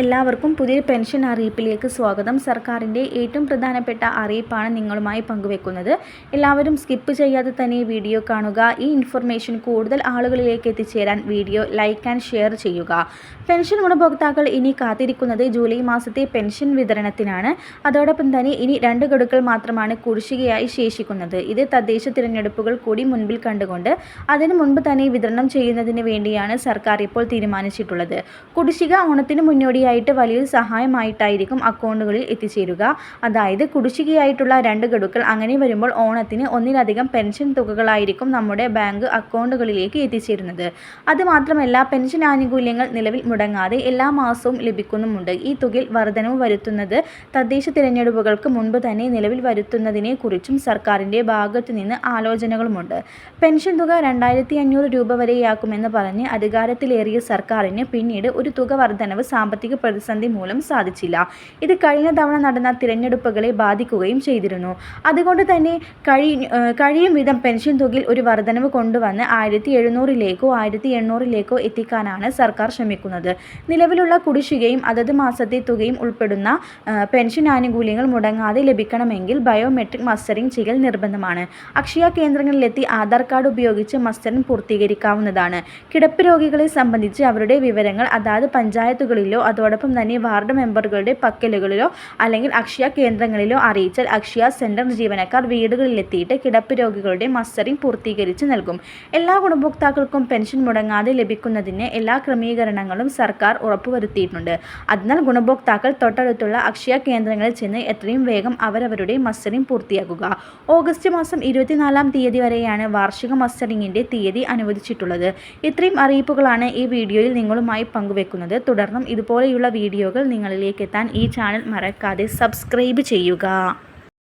എല്ലാവർക്കും പുതിയ പെൻഷൻ അറിയിപ്പിലേക്ക് സ്വാഗതം. സർക്കാരിന്റെ ഏറ്റവും പ്രധാനപ്പെട്ട അറിയിപ്പാണ് നിങ്ങളുമായി പങ്കുവെക്കുന്നത്. എല്ലാവരും സ്കിപ്പ് ചെയ്യാതെ തന്നെ വീഡിയോ കാണുക. ഈ ഇൻഫർമേഷൻ കൂടുതൽ ആളുകളിലേക്ക് എത്തിച്ചേരാൻ വീഡിയോ ലൈക്ക് ആൻഡ് ഷെയർ ചെയ്യുക. പെൻഷൻ ഗുണഭോക്താക്കൾ ഇനി കാത്തിരിക്കുന്നത് ജൂലൈ മാസത്തെ പെൻഷൻ വിതരണത്തിനാണ്. അതോടൊപ്പം തന്നെ ഇനി രണ്ട് ഗഡുക്കൾ മാത്രമാണ് കുടിശ്ശികയായി ശേഷിക്കുന്നത്. ഇത് തദ്ദേശ തിരഞ്ഞെടുപ്പുകൾ കൂടി മുൻപിൽ കണ്ടുകൊണ്ട് അതിനു മുൻപ് തന്നെ വിതരണം ചെയ്യുന്നതിന് വേണ്ടിയാണ് സർക്കാർ ഇപ്പോൾ തീരുമാനിച്ചിട്ടുള്ളത്. കുടിശ്ശിക ഓണത്തിന് മുന്നോടിയായിട്ട് വലിയൊരു സഹായമായിട്ടായിരിക്കും അക്കൗണ്ടുകളിൽ എത്തിച്ചേരുക. അതായത് കുടിശ്ശികയായിട്ടുള്ള രണ്ട് ഗഡുക്കൾ അങ്ങനെ വരുമ്പോൾ ഓണത്തിന് ഒന്നിലധികം പെൻഷൻ തുകകളായിരിക്കും നമ്മുടെ ബാങ്ക് അക്കൗണ്ടുകളിലേക്ക് എത്തിച്ചേരുന്നത്. അതുമാത്രമല്ല പെൻഷൻ ആനുകൂല്യങ്ങൾ നിലവിൽ മുടങ്ങാതെ എല്ലാ മാസവും ലഭിക്കുന്നുമുണ്ട്. ഈ തുകയിൽ വർധനവ് വരുത്തുന്നത് തദ്ദേശ തിരഞ്ഞെടുപ്പുകൾക്ക് മുൻപ് തന്നെ നിലവിൽ വരുത്തുന്നതിനെ കുറിച്ചും സർക്കാരിന്റെ ഭാഗത്തു നിന്ന് ആലോചനകളുമുണ്ട്. പെൻഷൻ തുക രണ്ടായിരത്തി അഞ്ഞൂറ് രൂപ വരെയാക്കുമെന്ന് പറഞ്ഞ് അധികാരത്തിലേറിയ സർക്കാരിന് പിന്നീട് ഒരു തുക വർധനവ് സാമ്പത്തിക പ്രതിസന്ധി മൂലം സാധിച്ചില്ല. ഇത് കഴിഞ്ഞ തവണ നടന്ന തിരഞ്ഞെടുപ്പുകളെ ബാധിക്കുകയും ചെയ്തിരുന്നു. അതുകൊണ്ട് തന്നെ കഴി കഴിയും വിധം പെൻഷൻ തുകയിൽ ഒരു വർധനവ് കൊണ്ടുവന്ന് ആയിരത്തി എഴുന്നൂറിലേക്കോ ആയിരത്തി എണ്ണൂറിലേക്കോ എത്തിക്കാനാണ് സർക്കാർ ശ്രമിക്കുന്നത്. നിലവിലുള്ള കുടിശ്ശികയും അതത് മാസത്തെ തുകയും ഉൾപ്പെടുന്ന പെൻഷൻ ആനുകൂല്യങ്ങൾ മുടങ്ങാതെ ലഭിക്കണമെങ്കിൽ ബയോമെട്രിക് മസ്റ്ററിംഗ് ചെയ്യൽ നിർബന്ധമാണ്. അക്ഷയ കേന്ദ്രങ്ങളിലെത്തി ആധാർ കാർഡ് ഉപയോഗിച്ച് മസ്റ്ററിംഗ് പൂർത്തീകരിക്കാവുന്നതാണ്. കിടപ്പ് രോഗികളെ സംബന്ധിച്ച് അവരുടെ വിവരങ്ങൾ അതാത് പഞ്ചായത്തുകളിലോ അതോടൊപ്പം തന്നെ വാർഡ് മെമ്പറുകളുടെ പക്കലുകളിലോ അല്ലെങ്കിൽ അക്ഷയ കേന്ദ്രങ്ങളിലോ അറിയിച്ചാൽ അക്ഷയ സെന്റർ ജീവനക്കാർ വീടുകളിലെത്തിയിട്ട് കിടപ്പ് രോഗികളുടെ മസ്റ്ററിംഗ് പൂർത്തീകരിച്ച് നൽകും. എല്ലാ ഗുണഭോക്താക്കൾക്കും പെൻഷൻ മുടങ്ങാതെ ലഭിക്കുന്നതിന് എല്ലാ ക്രമീകരണങ്ങളും സർക്കാർ ഉറപ്പുവരുത്തിയിട്ടുണ്ട്. അതിനാൽ ഗുണഭോക്താക്കൾ തൊട്ടടുത്തുള്ള അക്ഷയ കേന്ദ്രങ്ങളിൽ ചെന്ന് എത്രയും വേഗം അവരവരുടെ മസ്റ്ററിംഗ് പൂർത്തിയാക്കുക. ഓഗസ്റ്റ് മാസം ഇരുപത്തിനാലാം തീയതി വരെയാണ് വാർഷിക മസ്റ്ററിംഗിന്റെ തീയതി അനുവദിച്ചിട്ടുള്ളത്. ഇത്രയും അറിയിപ്പുകളാണ് ഈ വീഡിയോയിൽ നിങ്ങളുമായി പങ്കുവെക്കുന്നത്. തുടർന്നും ഇതുപോലെയുള്ള വീഡിയോകൾ നിങ്ങളിലേക്ക് എത്താൻ ഈ ചാനൽ മറക്കാതെ സബ്സ്ക്രൈബ് ചെയ്യുക.